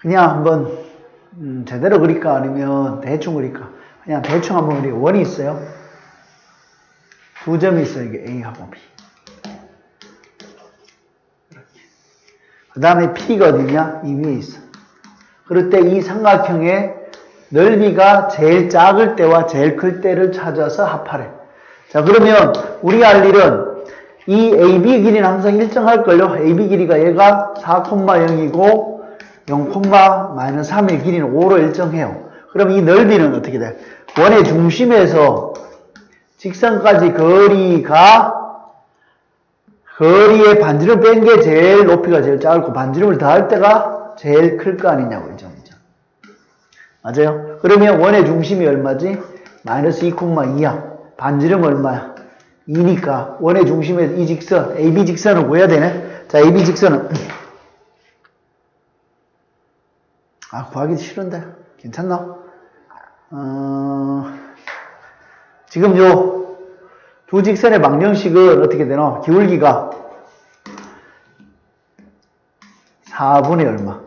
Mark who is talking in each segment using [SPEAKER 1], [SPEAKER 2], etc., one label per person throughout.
[SPEAKER 1] 그냥 한번 음, 제대로 그릴까 아니면 대충 그릴까? 그냥 대충 한번 그리고 원이 있어요. 두 점이 있어요. 이게 A하고 B. 그 다음에 P가 어디냐? 이 위에 있어. 그럴 때 이 삼각형의 넓이가 제일 작을 때와 제일 클 때를 찾아서 합하래. 자, 그러면 우리가 할 일은 이 AB 길이는 항상 일정할걸요. AB 길이가 얘가 4,0이고 0,-3의 길이는 5로 일정해요. 그럼 이 넓이는 어떻게 돼? 원의 중심에서 직선까지 거리가 거리의 반지름 뺀 게 제일 높이가 제일 작고 반지름을 더할 때가 제일 클 거 아니냐고 이 점이죠. 맞아요? 그러면 원의 중심이 얼마지? 마이너스 2,2야. 반지름 얼마야? 2니까 원의 중심에 이 직선, AB 직선을 구해야 되네. 자, AB 직선은 아, 구하기 싫은데. 괜찮나? 어, 지금 요 두 직선의 방정식은 어떻게 되나? 기울기가 4분의 얼마?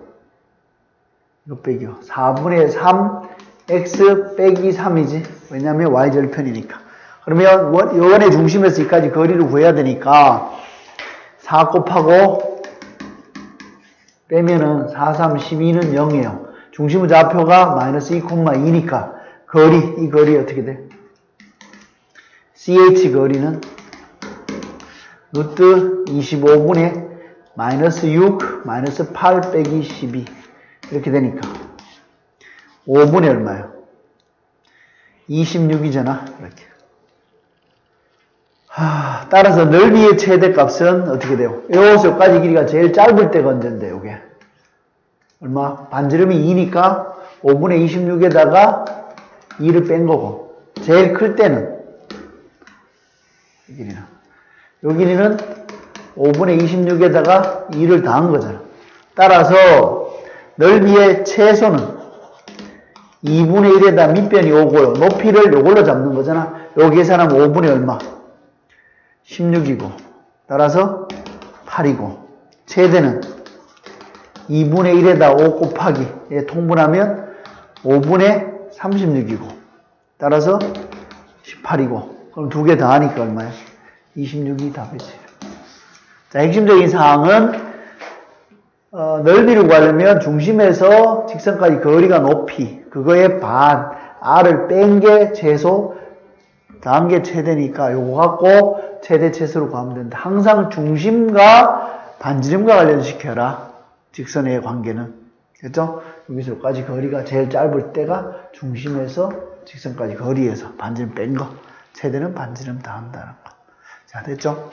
[SPEAKER 1] 이거 빼기요. 4분의 3 x 빼기 3이지. 왜냐하면 y절편이니까. 그러면 원- 요원의 중심에서 여기까지 거리를 구해야 되니까 4 곱하고 빼면은 4, 3, 12는 0이에요. 중심의 좌표가 마이너스 2,2니까 거리, 이 거리 어떻게 돼? CH 거리는 루트 25분의 마이너스 6, 마이너스 8 빼기 12 이렇게 되니까 5분의 얼마예요? 26이잖아 이렇게 하, 따라서 넓이의 최대값은 어떻게 돼요? 요소까지 길이가 제일 짧을 때가 언젠데 요게 얼마? 반지름이 2니까 5분의 26에다가 2를 뺀 거고 제일 클 때는 이 길이는 요 길이는 5분의 26에다가 2를 더한 거잖아 따라서 넓이의 최소는 2분의 1에다 밑변이 오고요 높이를 요걸로 잡는 거잖아 요 계산하면 5분의 얼마? 16이고 따라서 8이고 최대는 2분의 1에다 5 곱하기 예, 통분하면 5분의 36이고 따라서 18이고 그럼 두개 더하니까 얼마야? 26이 답이지 자 핵심적인 사항은 어, 넓이를 구하려면 중심에서 직선까지 거리가 높이 그거의 반 r을 뺀 게 최소 게 최대니까 요거 갖고 최대 최소로 구하면 된다. 항상 중심과 반지름과 관련시켜라. 직선의 관계는. 그죠? 여기서 여기까지 거리가 제일 짧을 때가 중심에서 직선까지 거리에서 반지름 뺀 거. 최대는 반지름 더한다는 거. 자, 됐죠?